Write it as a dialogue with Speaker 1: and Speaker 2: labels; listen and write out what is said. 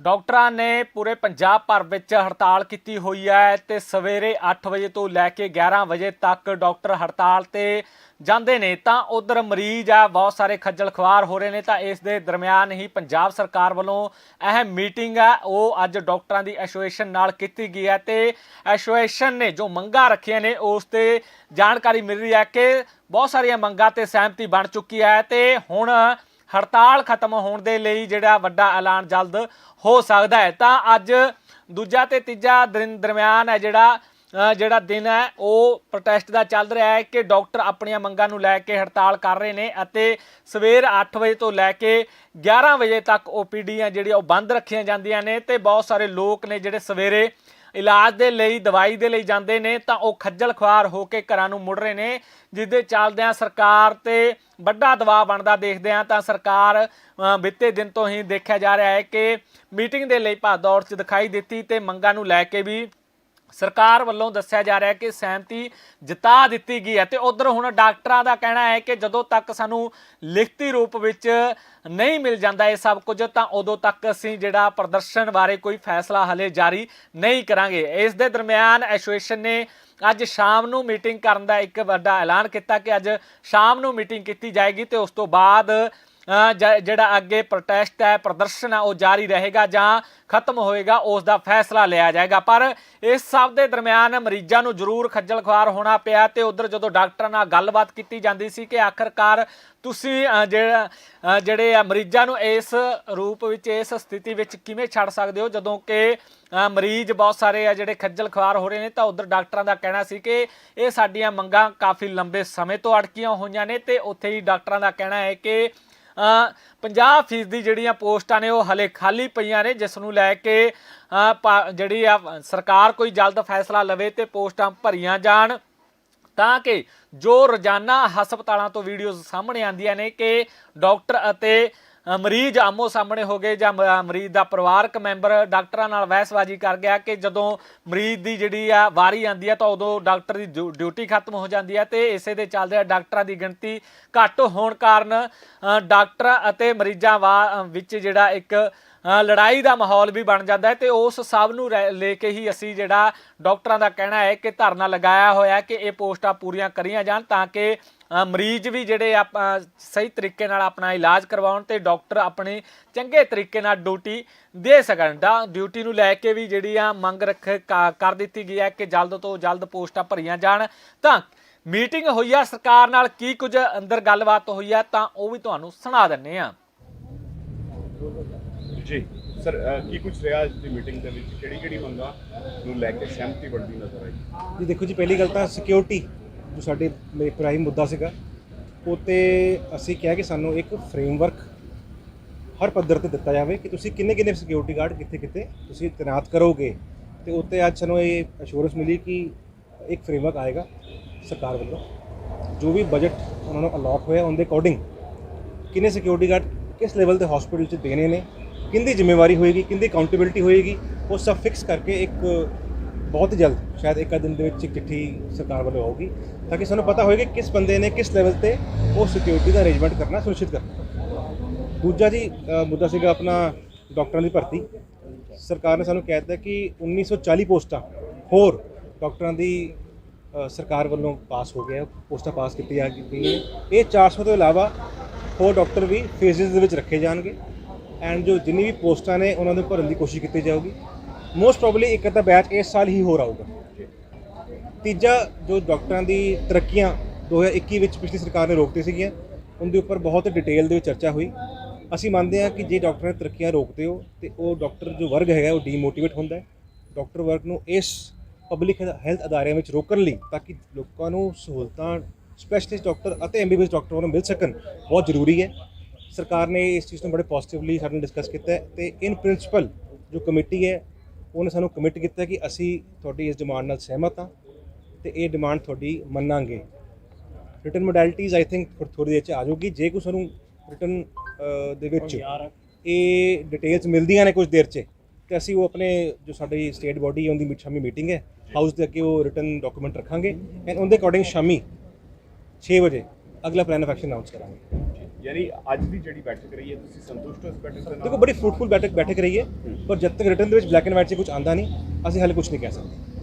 Speaker 1: ਡਾਕਟਰਾਂ ਨੇ ਪੂਰੇ ਪੰਜਾਬ ਭਰ ਵਿੱਚ ਹੜਤਾਲ ਕੀਤੀ ਹੋਈ ਹੈ ਤੇ ਸਵੇਰੇ 8 ਵਜੇ ਤੋਂ ਲੈ ਕੇ 11 ਵਜੇ ਤੱਕ ਡਾਕਟਰ ਹੜਤਾਲ ਤੇ ਜਾਂਦੇ ਨੇ। ਤਾਂ ਉਧਰ ਮਰੀਜ਼ ਆ, ਬਹੁਤ ਸਾਰੇ ਖੱਜਲ ਖੁਆਰ ਹੋ ਰਹੇ ਨੇ। ਤਾਂ ਇਸ ਦੇ ਦਰਮਿਆਨ ਹੀ ਪੰਜਾਬ ਸਰਕਾਰ ਵੱਲੋਂ ਅਹਿਮ ਮੀਟਿੰਗ ਹੈ ਉਹ ਅੱਜ ਡਾਕਟਰਾਂ ਦੀ ਐਸੋਸੀਏਸ਼ਨ ਨਾਲ ਕੀਤੀ ਗਈ ਹੈ ਤੇ ਐਸੋਸੀਏਸ਼ਨ ਨੇ ਜੋ ਮੰਗਾਂ ਰੱਖੀਆਂ ਨੇ, ਉਸ ਤੇ ਜਾਣਕਾਰੀ ਮਿਲ ਰਹੀ ਹੈ ਕਿ ਬਹੁਤ ਸਾਰੀਆਂ ਮੰਗਾਂ ਤੇ ਸਹਿਮਤੀ ਬਣ ਚੁੱਕੀ ਹੈ ਤੇ ਹੁਣ ਹੜਤਾਲ ਖਤਮ ਹੋਣ ਦੇ ਲਈ ਜਿਹੜਾ ਵੱਡਾ ਐਲਾਨ ਜਲਦ ਹੋ ਸਕਦਾ ਹੈ। ਤਾਂ ਅੱਜ ਦੂਜਾ ਤੇ ਤੀਜਾ ਦਿਨ ਦਰਮਿਆਨ ਹੈ ਜਿਹੜਾ ਜਿਹੜਾ ਦਿਨ ਹੈ, ਉਹ ਪ੍ਰੋਟੈਸਟ ਦਾ ਚੱਲ ਰਿਹਾ ਹੈ ਕਿ ਡਾਕਟਰ ਆਪਣੀਆਂ ਮੰਗਾਂ ਨੂੰ ਲੈ ਕੇ ਹੜਤਾਲ ਕਰ ਰਹੇ ਨੇ ਅਤੇ ਸਵੇਰ 8 ਵਜੇ ਤੋਂ ਲੈ ਕੇ 11 ਵਜੇ ਤੱਕ ਓਪੀਡੀਆਂ ਜਿਹੜੀਆਂ ਉਹ ਬੰਦ ਰੱਖੀਆਂ ਜਾਂਦੀਆਂ ਨੇ ਤੇ ਬਹੁਤ ਸਾਰੇ ਲੋਕ ਨੇ ਜਿਹੜੇ ਸਵੇਰੇ ਇਲਾਜ ਦੇ ਲਈ ਦਵਾਈ ਦੇ ਲਈ ਜਾਂਦੇ ਨੇ ਤਾਂ ਉਹ ਖੱਜਲ ਖੁਆਰ ਹੋ ਕੇ ਘਰਾਂ ਨੂੰ ਮੁੜ ਰਹੇ ਨੇ ਜਿਸ ਦੇ ਚੱਲਦਿਆਂ ਸਰਕਾਰ ਤੇ ਵੱਡਾ ਦਬਾਅ ਬਣਦਾ ਦੇਖਦੇ ਆ ਤਾਂ ਸਰਕਾਰ ਅ, ਬੀਤੇ ਦਿਨ ਤੋਂ ਹੀ ਦੇਖਿਆ ਜਾ ਰਿਹਾ ਹੈ ਕਿ ਮੀਟਿੰਗ ਦੇ ਲਈ ਭਾਦੌੜ ਚ ਦਿਖਾਈ ਦਿੱਤੀ ਤੇ ਮੰਗਾਂ ਨੂੰ ਲੈ ਕੇ ਵੀ ਸਰਕਾਰ ਵੱਲੋਂ ਦੱਸਿਆ ਜਾ ਰਿਹਾ ਹੈ ਕਿ ਸਹਿਮਤੀ ਜਿਤਾ ਦਿੱਤੀ ਗਈ ਹੈ ਤੇ ਉਧਰ ਹੁਣ ਡਾਕਟਰਾਂ ਦਾ ਕਹਿਣਾ ਹੈ ਕਿ ਜਦੋਂ ਤੱਕ ਸਾਨੂੰ ਲਿਖਤੀ ਰੂਪ ਵਿੱਚ ਨਹੀਂ ਮਿਲ ਜਾਂਦਾ ਇਹ ਸਭ ਕੁਝ, ਤਾਂ ਉਦੋਂ ਤੱਕ ਅਸੀਂ ਜਿਹੜਾ ਪ੍ਰਦਰਸ਼ਨ ਬਾਰੇ ਕੋਈ ਫੈਸਲਾ ਹਲੇ ਜਾਰੀ ਨਹੀਂ ਕਰਾਂਗੇ। ਇਸ ਦੇ ਦਰਮਿਆਨ ਐਸੋਸੀਏਸ਼ਨ ਨੇ ਅੱਜ ਸ਼ਾਮ ਨੂੰ ਮੀਟਿੰਗ ਕਰਨ ਦਾ ਇੱਕ ਵੱਡਾ ਐਲਾਨ ਕੀਤਾ ਕਿ ਅੱਜ ਸ਼ਾਮ ਨੂੰ ਮੀਟਿੰਗ ਕੀਤੀ ਜਾਏਗੀ ਤੇ ਉਸ ਤੋਂ ਬਾਅਦ ਜਿਹੜਾ ਅੱਗੇ ਪ੍ਰੋਟੈਸਟ ਹੈ, ਪ੍ਰਦਰਸ਼ਨ ਹੈ, ਉਹ ਜਾਰੀ ਰਹੇਗਾ ਜਾਂ ਖਤਮ ਹੋਏਗਾ, ਉਸ ਦਾ ਫੈਸਲਾ ਲਿਆ ਜਾਏਗਾ। ਪਰ ਇਸ ਸਭ ਦੇ ਦਰਮਿਆਨ ਮਰੀਜ਼ਾਂ ਨੂੰ ਜ਼ਰੂਰ ਖੱਜਲ ਖੁਆਰ ਹੋਣਾ ਪਿਆ ਤੇ ਉਧਰ ਜਦੋਂ ਡਾਕਟਰਾਂ ਨਾਲ ਗੱਲਬਾਤ ਕੀਤੀ ਜਾਂਦੀ ਸੀ ਕਿ ਆਖਰਕਾਰ ਤੁਸੀਂ ਜਿਹੜਾ ਜਿਹੜੇ ਆ ਮਰੀਜ਼ਾਂ ਨੂੰ ਇਸ ਰੂਪ ਵਿੱਚ, ਇਸ ਸਥਿਤੀ ਵਿੱਚ ਕਿਵੇਂ ਛੱਡ ਸਕਦੇ ਹੋ? ਜਦੋਂ ਕਿ ਮਰੀਜ਼ ਬਹੁਤ ਸਾਰੇ ਆ ਜਿਹੜੇ ਖੱਜਲ ਖੁਆਰ ਹੋ ਰਹੇ ਨੇ, ਤਾਂ ਉਧਰ ਡਾਕਟਰਾਂ ਦਾ ਕਹਿਣਾ ਸੀ ਕਿ ਇਹ ਸਾਡੀਆਂ ਮੰਗਾਂ ਕਾਫੀ ਲੰਬੇ ਸਮੇਂ ਤੋਂ ਅਟਕੀਆਂ ਹੋਈਆਂ ਨੇ ਤੇ ਉੱਥੇ ਹੀ ਡਾਕਟਰਾਂ ਦਾ ਕਹਿਣਾ ਹੈ ਕਿ 50% ਦੀ ਜਿਹੜੀਆਂ ਪੋਸਟਾਂ ਨੇ ਉਹ ਹਲੇ ਖਾਲੀ ਪਈਆਂ ਨੇ, ਜਿਸ ਨੂੰ ਲੈ ਕੇ ਪਾ- ਜਿਹੜੀ ਆ, ਸਰਕਾਰ ਕੋਈ ਜਲਦ ਫੈਸਲਾ ਲਵੇ ਤੇ ਪੋਸਟਾਂ ਭਰੀਆਂ ਜਾਣ, ਤਾਂ ਕਿ ਜੋ ਰੋਜ਼ਾਨਾ ਹਸਪਤਾਲਾਂ ਤੋਂ ਵੀਡੀਓਜ਼ ਸਾਹਮਣੇ ਆਉਂਦੀਆਂ ਨੇ ਕਿ ਡਾਕਟਰ ਅਤੇ ਮਰੀਜ਼ ਆਮੋ ਸਾਹਮਣੇ ਹੋ ਗਏ ਜਾਂ ਮਰੀਜ਼ ਦਾ ਪਰਿਵਾਰਕ ਮੈਂਬਰ ਡਾਕਟਰਾਂ ਨਾਲ ਬਹਿਸਬਾਜ਼ੀ ਕਰ ਗਿਆ ਕਿ ਜਦੋਂ ਮਰੀਜ਼ ਦੀ ਜਿਹੜੀ ਆ ਵਾਰੀ ਆਉਂਦੀ ਹੈ ਤਾਂ ਉਦੋਂ ਡਾਕਟਰ ਦੀ ਡਿਊ- ਡਿਊਟੀ ਖਤਮ ਹੋ ਜਾਂਦੀ ਹੈ ਤੇ ਇਸੇ ਦੇ ਚੱਲਦੇ ਡਾਕਟਰਾਂ ਦੀ ਗਿਣਤੀ ਘੱਟ ਹੋਣ ਕਾਰਨ ਅ, ਡਾਕਟਰ ਅਤੇ ਮਰੀਜ਼ਾਂ ਵਾ- ਵਿੱਚ ਜਿਹੜਾ ਇੱਕ ਲੜਾਈ ਦਾ ਮਾਹੌਲ ਵੀ ਬਣ ਜਾਂਦਾ ਹੈ ਤੇ ਉਸ ਸਭ ਨੂੰ ਰਹਿ- ਲੈ ਕੇ ਹੀ ਅਸੀਂ ਜਿਹੜਾ ਡਾਕਟਰਾਂ ਦਾ ਕਹਿਣਾ ਹੈ ਕਿ ਧਰਨਾ ਲਗਾਇਆ ਹੋਇਆ ਕਿ ਇਹ ਪੋਸਟਾਂ ਪੂਰੀਆਂ ਕਰੀਆਂ ਜਾਣ ਤਾਂ ਕਿ ਮਰੀਜ਼ ਵੀ ਜਿਹੜੇ ਆਪਾਂ ਸਹੀ ਤਰੀਕੇ ਨਾਲ ਆਪਣਾ ਇਲਾਜ ਕਰਵਾਉਣ ਤੇ ਡਾਕਟਰ ਆਪਣੀ ਚੰਗੇ ਤਰੀਕੇ ਨਾਲ ਡਿਊਟੀ ਦੇ ਸਕਣ। ਦਾ ਡਿਊਟੀ ਨੂੰ ਲੈ ਕੇ ਵੀ ਜਿਹੜੀ ਆ ਮੰਗ ਰੱਖ ਕ- ਕਰ ਦਿੱਤੀ ਗਈ ਹੈ ਕਿ ਜਲਦ ਤੋਂ ਜਲਦ ਪੋਸਟਾਂ ਭਰੀਆਂ ਜਾਣ। ਤਾਂ ਮੀਟਿੰਗ ਹੋਈ ਆ, ਸਰਕਾਰ ਨਾਲ ਕੀ ਕੁਝ ਅੰਦਰ ਗੱਲਬਾਤ ਹੋਈ ਆ ਤਾਂ ਉਹ ਵੀ ਤੁਹਾਨੂੰ ਸੁਣਾ ਦਿੰਨੇ ਆ
Speaker 2: ਜੀ, ਸਰ ਕੀ ਕੁਝ ਰਿਹਾ ਅੱਜ ਦੀ ਮੀਟਿੰਗ ਦੇ ਵਿੱਚ? ਕਿਹੜੀ ਕਿਹੜੀ ਮੰਗਾਂ ਨੂੰ ਲੈ ਕੇ ਸਹਿਮਤੀ ਬਣਦੀ ਨਜ਼ਰ ਆਈ?
Speaker 3: ਜੀ, ਦੇਖੋ ਜੀ, ਪਹਿਲੀ ਗੱਲ ਤਾਂ ਸਿਕਿਉਰਿਟੀ ਜੋ ਸਾਡੇ ਪ੍ਰਾਈਮ ਮੁੱਦਾ ਸੀਗਾ, ਉਹ 'ਤੇ ਅਸੀਂ ਕਿਹਾ ਕਿ ਸਾਨੂੰ ਇੱਕ ਫਰੇਮਵਰਕ ਹਰ ਪੱਧਰ ਤੇ ਦਿੱਤਾ ਜਾਵੇ ਕਿ ਤੁਸੀਂ ਕਿੰਨੇ ਕਿੰਨੇ ਸਿਕਿਉਰਿਟੀ ਗਾਰਡ ਕਿੱਥੇ ਕਿੱਥੇ ਤੁਸੀਂ ਤੈਨਾਤ ਕਰੋਗੇ। ਤੇ ਉੱਤੇ ਅੱਜ ਸਾਨੂੰ ਇਹ ਅਸ਼ੋਰੈਂਸ ਮਿਲੀ ਕਿ ਇੱਕ ਫਰੇਮਵਰਕ ਆਏਗਾ ਸਰਕਾਰ ਵੱਲੋਂ। ਜੋ ਵੀ ਬਜਟ ਉਹਨਾਂ ਨੂੰ ਅਲੋਟ ਹੋਇਆ, ਉਹਦੇ ਅਕੋਰਡਿੰਗ ਕਿੰਨੇ ਸਿਕਿਉਰਿਟੀ ਗਾਰਡ ਕਿਸ ਲੈਵਲ ਤੇ ਹਸਪੀਟਲ 'ਚ ਦੇਣੇ ਨੇ ਕਿੰਦੀ ਜ਼ਿੰਮੇਵਾਰੀ ਹੋਏਗੀ, ਕਿੰਦੀ ਅਕਾਊਂਟੇਬਿਲਟੀ ਹੋਏਗੀ, ਉਹ ਸਭ ਫਿਕਸ ਕਰਕੇ ਇੱਕ ਬਹੁਤ ਹੀ ਜਲਦ ਸ਼ਾਇਦ ਇੱਕ ਦਿਨ ਦੇ ਵਿੱਚ ਇੱਕ ਚਿੱਠੀ ਸਰਕਾਰ ਵੱਲੋਂ ਆਊਗੀ, ਤਾਂ ਕਿ ਸਾਨੂੰ ਪਤਾ ਹੋਏਗਾ ਕਿਸ ਬੰਦੇ ਨੇ ਕਿਸ ਲੈਵਲ ਤੇ ਉਹ ਸਿਕਿਉਰਿਟੀ ਦਾ ਅਰੇਂਜਮੈਂਟ ਕਰਨਾ ਸੁਨਿਸ਼ਚਿਤ ਕਰਨਾ। ਦੂਜਾ ਜੀ ਮੁੱਦਾ ਸੀਗਾ ਆਪਣਾ ਡਾਕਟਰਾਂ ਦੀ ਭਰਤੀ। ਸਰਕਾਰ ਨੇ ਸਾਨੂੰ ਕਹਿ ਦਿੱਤਾ ਕਿ 1940 ਪੋਸਟਾਂ ਹੋਰ ਡਾਕਟਰਾਂ ਦੀ ਸਰਕਾਰ ਵੱਲੋਂ ਪਾਸ ਹੋ ਗਿਆ ਪੋਸਟਾਂ ਪਾਸ ਕੀਤੀਆਂ ਗਈਆਂ ਇਹ 400 ਤੋਂ ਇਲਾਵਾ ਹੋਰ ਡਾਕਟਰ ਵੀ ਫੇਜ਼ਸ ਦੇ ਵਿੱਚ ਰੱਖੇ ਜਾਣਗੇ। ਐਂਡ ਜੋ ਜਿੰਨੀ ਵੀ ਪੋਸਟਾਂ ਨੇ ਉਹਨਾਂ ਨੂੰ ਭਰਨ ਦੀ ਕੋਸ਼ਿਸ਼ ਕੀਤੀ ਜਾਊਗੀ। ਮੋਸਟ ਪ੍ਰੋਬਬਲੀ ਇੱਕ ਅੱਧਾ ਬੈਚ ਇਸ ਸਾਲ ਹੀ ਹੋਰ ਆਊਗਾ। ਤੀਜਾ ਜੋ ਡਾਕਟਰਾਂ ਦੀ ਤਰੱਕੀਆਂ 2021 ਵਿੱਚ ਪਿਛਲੀ ਸਰਕਾਰ ਨੇ ਰੋਕਤੀ ਸੀਗੀਆਂ, ਉਹਦੇ ਉੱਪਰ ਬਹੁਤ ਡਿਟੇਲ ਦੇ ਵਿੱਚ ਚਰਚਾ ਹੋਈ। ਅਸੀਂ ਮੰਨਦੇ ਹਾਂ ਕਿ ਜੇ ਡਾਕਟਰਾਂ ਨੇ ਤਰੱਕੀਆਂ ਰੋਕਦੇ ਹੋ, ਤੇ ਉਹ ਡਾਕਟਰ ਜੋ ਵਰਗ ਹੈਗਾ, ਉਹ ਡੀਮੋਟੀਵੇਟ ਹੁੰਦਾ ਹੈ। ਡਾਕਟਰ ਵਰਗ ਨੂੰ ਇਸ ਪਬਲਿਕ ਹੈਲਥ ਅਦਾਰਿਆਂ ਵਿੱਚ ਰੋਕਣ ਲਈ ਤਾਂ ਕਿ ਲੋਕਾਂ ਨੂੰ ਸਹੂਲਤਾਂ ਸਪੈਸ਼ਲਿਸਟ ਡਾਕਟਰ ਅਤੇ ਐਮਬੀਬੀਐਸ ਡਾਕਟਰ ਨੂੰ ਮਿਲ ਸਕਣ, ਬਹੁਤ ਜ਼ਰੂਰੀ ਹੈ। ਸਰਕਾਰ ਨੇ ਇਸ ਚੀਜ਼ ਨੂੰ ਬੜੇ ਪੋਜ਼ਿਟਿਵਲੀ ਸਾਡੇ ਨਾਲ ਡਿਸਕਸ ਕੀਤਾ ਤੇ ਇਨ ਪ੍ਰਿੰਸੀਪਲ ਜੋ ਕਮੇਟੀ ਹੈ ਉਹਨੇ ਸਾਨੂੰ ਕਮਿਟ ਕੀਤਾ ਕਿ ਅਸੀਂ ਤੁਹਾਡੀ ਇਸ ਡਿਮਾਂਡ ਨਾਲ ਸਹਿਮਤ ਹਾਂ ਤੇ ਇਹ ਡਿਮਾਂਡ ਤੁਹਾਡੀ ਮੰਨਾਂਗੇ। ਰਿਟਨ ਮੋਡੈਲਿਟੀਜ਼ ਆਈ ਥਿੰਕ ਥੋੜੀ ਦੇਰ ਚ ਆ ਜਾਊਗੀ। ਜੇ ਕੋਈ ਸਾਨੂੰ ਰਿਟਨ ਦੇ ਵਿੱਚ ਇਹ ਡਿਟੇਲਸ ਮਿਲਦੀਆਂ ਨੇ ਕੁਝ ਦੇਰ ਚ ਤੇ ਅਸੀਂ ਉਹ ਆਪਣੇ ਜੋ ਸਾਡੀ ਸਟੇਟ ਬੋਡੀ ਉਹਦੀ ਸ਼ਾਮੀ ਮੀਟਿੰਗ ਹੈ। ਹਾਊਸ ਦੇ ਅੱਗੇ ਉਹ ਰਿਟਨ ਡਾਕੂਮੈਂਟ ਰੱਖਾਂਗੇ। ਐਂਡ ਉਹਦੇ ਅਕੋਰਡਿੰਗ ਸ਼ਾਮੀ 6 ਵਜੇ ਅਗਲਾ ਪਲਾਨ ਆਫ ਐਕਸ਼ਨ ਅਨਾਉਂਸ ਕਰਾਂਗੇ।
Speaker 2: ਯਾਨੀ ਅੱਜ ਦੀ ਜਿਹੜੀ ਬੈਠਕ ਰਹੀ ਹੈ, ਤੁਸੀਂ ਸੰਤੁਸ਼ਟ ਹੋ ਇਸ ਬੈਠਕ ਦੇ ਨਾਲ?
Speaker 3: ਦੇਖੋ, ਬੜੀ ਫਰੂਟਫੁਲ ਬੈਠਕ ਬੈਠਕ ਰਹੀ ਹੈ, ਪਰ ਜਦ ਤੱਕ ਰਿਟਰਨ ਦੇ ਵਿੱਚ ਬਲੈਕ ਐਂਡ ਵਾਈਟ 'ਚ ਕੁਝ ਆਂਦਾ ਨਹੀਂ, ਅਸੀਂ ਹਾਲੇ ਕੁਝ ਨਹੀਂ ਕਹਿ ਸਕਦੇ।